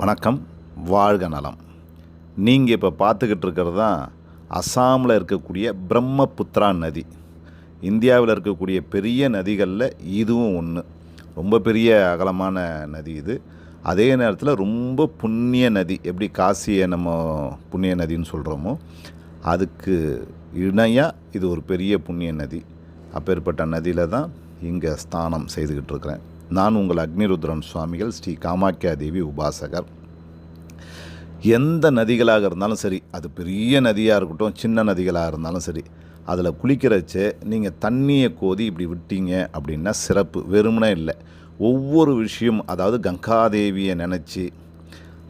வணக்கம். வாழ்க நலம். நீங்கள் இப்போ பார்த்துக்கிட்டு இருக்கிறது தான் அசாமில் இருக்கக்கூடிய பிரம்மபுத்ரா நதி. இந்தியாவில் இருக்கக்கூடிய பெரிய நதிகளில் இதுவும் ஒன்று ரொம்ப பெரிய அகலமான நதி இது. அதே நேரத்தில் ரொம்ப புண்ணிய நதி. எப்படி காசியை நம்ம புண்ணிய நதின்னு சொல்கிறோமோ அதுக்கு இணையாக இது ஒரு பெரிய புண்ணிய நதி. அப்பேற்பட்ட நதியில் தான் இங்கே ஸ்தானம் செய்துக்கிட்டு இருக்கிறேன். நான் உங்கள் அக்னிருத்ரன் சுவாமிகள் ஸ்ரீ காமாக்கியா தேவி உபாசகர். எந்த நதிகளாக இருந்தாலும் சரி அது பெரிய நதியாக இருக்கட்டும் சின்ன நதிகளாக இருந்தாலும் சரி அதில் குளிக்கிறச்சே நீங்கள் தண்ணியை கோதி இப்படி விட்டீங்க அப்படின்னா சிறப்பு வெறுமனே இல்லை. ஒவ்வொரு விஷயம் அதாவது கங்காதேவியை நினச்சி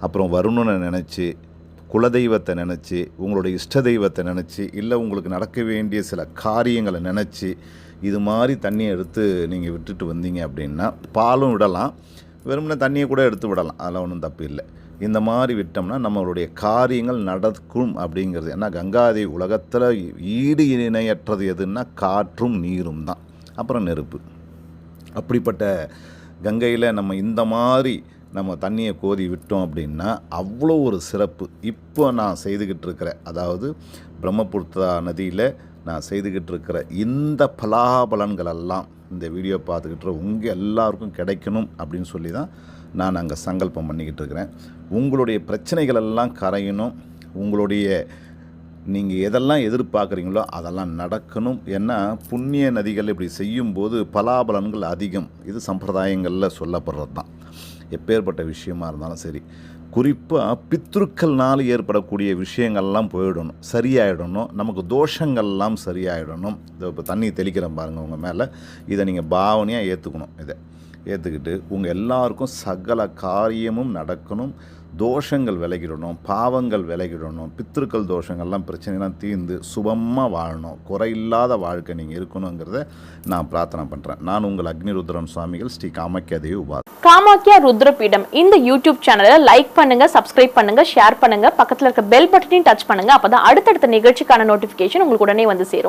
அப்புறம் வருணனை நினச்சி குலதெய்வத்தை நினச்சி உங்களுடைய இஷ்ட தெய்வத்தை நினச்சி இல்லை உங்களுக்கு நடக்க வேண்டிய சில காரியங்களை நினச்சி இது மாதிரி தண்ணியை எடுத்து நீங்கள் விட்டுட்டு வந்தீங்க அப்படின்னா பாலும் விடலாம். வெறுமனே தண்ணியை கூட எடுத்து விடலாம். அதெல்லாம் ஒன்றும் தப்பு இல்லை. இந்த மாதிரி விட்டோம்னா நம்மளுடைய காரியங்கள் நடக்கும் அப்படிங்கிறது. ஏன்னா கங்காதே உலகத்தில் ஈடு இணையற்றது எதுன்னா காற்றும் நீரும் தான். அப்புறம் நெருப்பு. அப்படிப்பட்ட கங்கையில் நம்ம இந்த மாதிரி நம்ம தண்ணியை கோதி விட்டோம் அப்படின்னா அவ்வளோ ஒரு சிறப்பு. இப்போ நான் செய்துக்கிட்டு இருக்கிற அதாவது பிரம்மபுத்திரா நதியில் நான் செய்துக்கிட்டு இருக்கிற இந்த பலாபலன்கள் எல்லாம் இந்த வீடியோ பார்த்துக்கிட்டு உங்கள் எல்லாருக்கும் கிடைக்கணும் அப்படின்னு சொல்லி தான் நான் அங்கே சங்கல்பம் பண்ணிக்கிட்டு இருக்கிறேன் உங்களுடைய பிரச்சனைகள் எல்லாம் கரையணும். உங்களுடைய நீங்கள் எதெல்லாம் எதிர்பார்க்குறீங்களோ அதெல்லாம் நடக்கணும். ஏன்னா புண்ணிய நதிகள் இப்படி செய்யும்போது பலாபலன்கள் அதிகம். இது சம்பிரதாயங்களில் சொல்லப்படுறது தான் எப்பேற்பட்ட விஷயமா இருந்தாலும் சரி. குறிப்பாக பித்ருக்கள்னால் ஏற்படக்கூடிய விஷயங்கள்லாம் போயிடணும். சரியாயிடணும். நமக்கு தோஷங்கள்லாம் சரியாயிடணும். இதை இப்போ தண்ணி தெளிக்கிறேன் பாருங்கள் உங்கள் மேலே. இதை நீங்கள் பாவனையாக ஏற்றுக்கணும் இதை. ஏற்றுக்கிட்டு உங்கள் எல்லாருக்கும் சகல காரியமும் நடக்கணும். தோஷங்கள் விலகிடணும் பாவங்கள் விலகிடணும் பித்திருக்கள் தோஷங்கள்லாம் பிரச்சனைலாம் தீர்ந்து சுபமாக வாழணும். குறையில்லாத வாழ்க்கை நீங்கள் இருக்கணுங்கிறத நான் பிரார்த்தனை பண்ணுறேன் நான் உங்கள் அக்னிருத்ரன் சுவாமிகள் ஸ்ரீ காமாக்கியா தேவி உபா காமாக்கியா ருத்ரபீடம். இந்த யூடியூப் சேனலை லைக் பண்ணுங்க சப்ஸ்கிரைப் பண்ணுங்க ஷேர் பண்ணுங்க. பக்கத்தில் இருக்க பெல் பட்டனையும் டச் பண்ணுங்க. அப்பதான் அடுத்தடுத்த நிகழ்ச்சிக்கான நோட்டிபிகேஷன் உங்களுக்கு உடனே வந்து சேரும்.